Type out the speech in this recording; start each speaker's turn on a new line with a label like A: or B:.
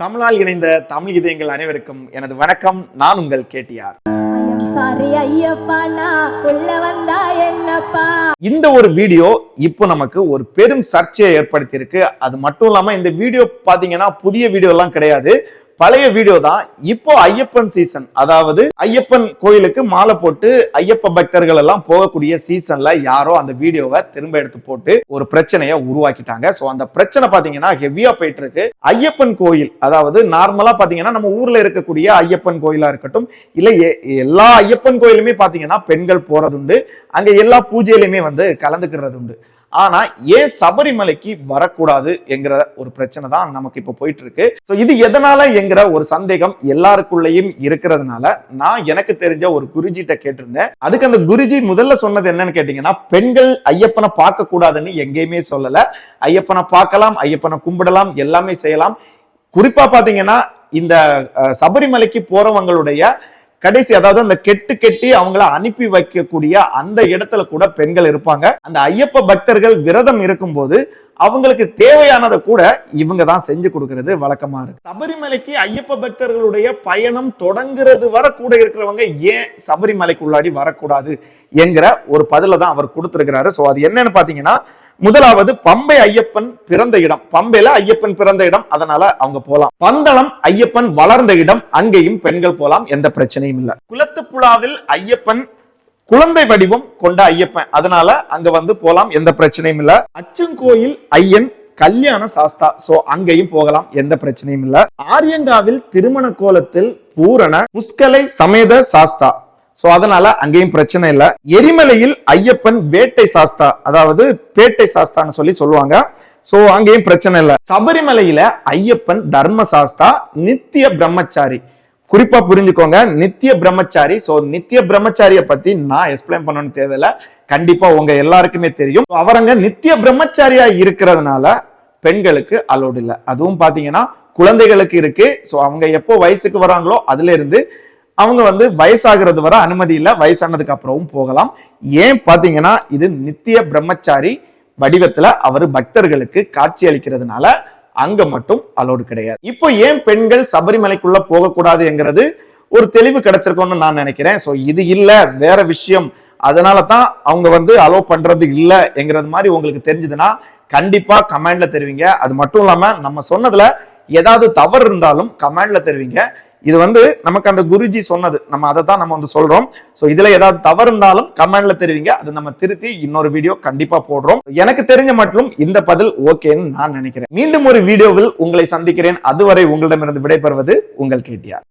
A: தமிழால் இணைந்த தமிழ் இதயங்கள் அனைவருக்கும் எனது வணக்கம். நான் உங்கள் கேட்டியார் இந்த ஒரு வீடியோ இப்போ நமக்கு ஒரு பெரும் சர்ச்சையை ஏற்படுத்தியிருக்கு. அது மட்டும் இல்லாம இந்த வீடியோ பாத்தீங்கன்னா புதிய வீடியோ எல்லாம் கிடையாது. பழைய வீடியோ தான் இப்போ ஐயப்பன் சீசன் அதாவது ஐயப்பன் கோயிலுக்கு மாலை போட்டு ஐயப்ப பக்தர்கள் எல்லாம் போகக்கூடிய சீசன்ல யாரோ அந்த வீடியோவை திரும்ப எடுத்து போட்டு ஒரு பிரச்சனையை உருவாக்கிட்டாங்க. சோ அந்த பிரச்சனை பாத்தீங்கன்னா ஹெவியா போயிட்டு இருக்கு ஐயப்பன் கோயில் அதாவது நார்மலா பாத்தீங்கன்னா நம்ம ஊர்ல இருக்கக்கூடிய ஐயப்பன் கோயிலா இருக்கட்டும் இல்ல எல்லா ஐயப்பன் கோயிலுமே பாத்தீங்கன்னா பெண்கள் போறதுண்டு. அங்க எல்லா பூஜையிலுமே வந்து கலந்துக்கிறது உண்டு ஆனா ஏன் சபரிமலைக்கு வரக்கூடாது என்கிற ஒரு பிரச்சனை தான் நமக்கு இப்ப போயிட்டு இருக்கு சோ இது எதனால எங்க அப்படிங்கிற ஒரு சந்தேகம் எல்லாருக்குள்ளேயும் இருக்கிறதுனால நான் எனக்கு தெரிஞ்ச ஒரு குருஜிட்ட கேட்டிருந்தேன். அதுக்கு அந்த குருஜி முதல்ல சொன்னது என்னன்னு கேட்டீங்கன்னா பெண்கள் ஐயப்பனை பார்க்க கூடாதுன்னு எங்கேயுமே சொல்லல. ஐயப்பனை பார்க்கலாம் ஐயப்பனை கும்பிடலாம் எல்லாமே செய்யலாம். குறிப்பா பாத்தீங்கன்னா இந்த சபரிமலைக்கு போறவங்களுடைய கடைசி அதாவது அந்த கெட்டு கெட்டி அவங்கள அனுப்பி வைக்கக்கூடிய அந்த இடத்துல கூட பெண்கள் இருப்பாங்க. அந்த ஐயப்ப பக்தர்கள் விரதம் இருக்கும்போது அவங்களுக்கு தேவையானதை கூட இவங்க தான் செஞ்சு கொடுக்கறது வழக்கமா இருக்கு. சபரிமலைக்கு ஐயப்ப பக்தர்களுடைய பயணம் தொடங்குறது வர கூட இருக்கிறவங்க ஏன் சபரிமலைக்கு உள்ளாடி வரக்கூடாது என்கிற ஒரு பதில தான் அவர் கொடுத்திருக்கிறாரு. சோ அது என்னன்னு பாத்தீங்கன்னா முதலாவது பம்பை ஐயப்பன் பிறந்த இடம். பம்பையில ஐயப்பன் பிறந்த இடம் அதனால அவங்க போலாம். பந்தளம் ஐயப்பன் வளர்ந்த இடம் அங்கேயும் பெண்கள் போலாம் எந்த பிரச்சனையும் இல்ல. குளத்துப்புழாவில் ஐயப்பன் குழந்தை வடிவம் கொண்ட ஐயப்பன். அதனால அங்க வந்து போலாம் எந்த பிரச்சனையும் இல்ல. அச்சங்கோயில் ஐயன் கல்யாண சாஸ்தா. சோ அங்கேயும் போகலாம் எந்த பிரச்சனையும் இல்ல. ஆரியங்காவில் திருமண கோலத்தில் பூரண புஷ்கலை சமேத சாஸ்தா. சோ அதனால அங்கேயும் பிரச்சனை இல்ல. எரிமலையில் ஐயப்பன் வேட்டை சாஸ்தா அதாவது பேட்டை சாஸ்தான்னு சொல்லி சொல்லுவாங்க. சோ அங்கேயும் பிரச்சனை இல்ல. சபரிமலையில ஐயப்பன் தர்ம சாஸ்தா நித்திய பிரம்மச்சாரி. குறிப்பா புரிஞ்சுக்கோங்க நித்திய பிரம்மச்சாரி. சோ நித்திய பிரம்மச்சாரிய பத்தி நான் எக்ஸ்பிளைன் பண்ணணும்னு தேவையில்ல. கண்டிப்பா உங்க எல்லாருக்குமே தெரியும். அவரங்க நித்திய பிரம்மச்சாரியா இருக்கிறதுனால பெண்களுக்கு அலோடு இல்லை. அதுவும் பாத்தீங்கன்னா குழந்தைகளுக்கு இருக்கு. ஸோ அவங்க எப்போ வயசுக்கு வராங்களோ அதுல இருந்து அவங்க வந்து வயசாகிறது வர அனுமதி இல்லை. வயசானதுக்கு அப்புறமும் போகலாம். ஏன் பாத்தீங்கன்னா இது நித்திய பிரம்மச்சாரி வடிவத்துல அவர் பக்தர்களுக்கு காட்சி அளிக்கிறதுனால அங்க மட்டும் அலோடு கிடையாது. இப்போ ஏன் பெண்கள் சபரிமலைக்குள்ள போகக்கூடாது என்கிறது ஒரு தெளிவு கிடைச்சிருக்கோம்னு நான் நினைக்கிறேன். ஸோ இது இல்லை வேற விஷயம். அதனால தான் அவங்க வந்து அலோவ் பண்றது இல்லை என்கிறது மாதிரி உங்களுக்கு தெரிஞ்சதுன்னா கண்டிப்பா கமெண்ட்ல தெரிவிங்க. அது மட்டும் இல்லாம நம்ம சொன்னதுல ஏதாவது தவறு இருந்தாலும் கமெண்ட்ல தெரிவிங்க. இது வந்து நமக்கு அந்த குருஜி சொன்னது. நம்ம அதை தான் நம்ம வந்து சொல்றோம். ஸோ இதுல ஏதாவது தவறு இருந்தாலும் கமெண்ட்ல தெரிவிங்க. அதை நம்ம திருத்தி இன்னொரு வீடியோ கண்டிப்பா போடுறோம். எனக்கு தெரிஞ்ச மட்டும் இந்த பதில் ஓகேன்னு நான் நினைக்கிறேன். மீண்டும் ஒரு வீடியோவில் உங்களை சந்திக்கிறேன். அதுவரை உங்களிடமிருந்து விடைபெறுவது உங்கள் கேட்டியார்.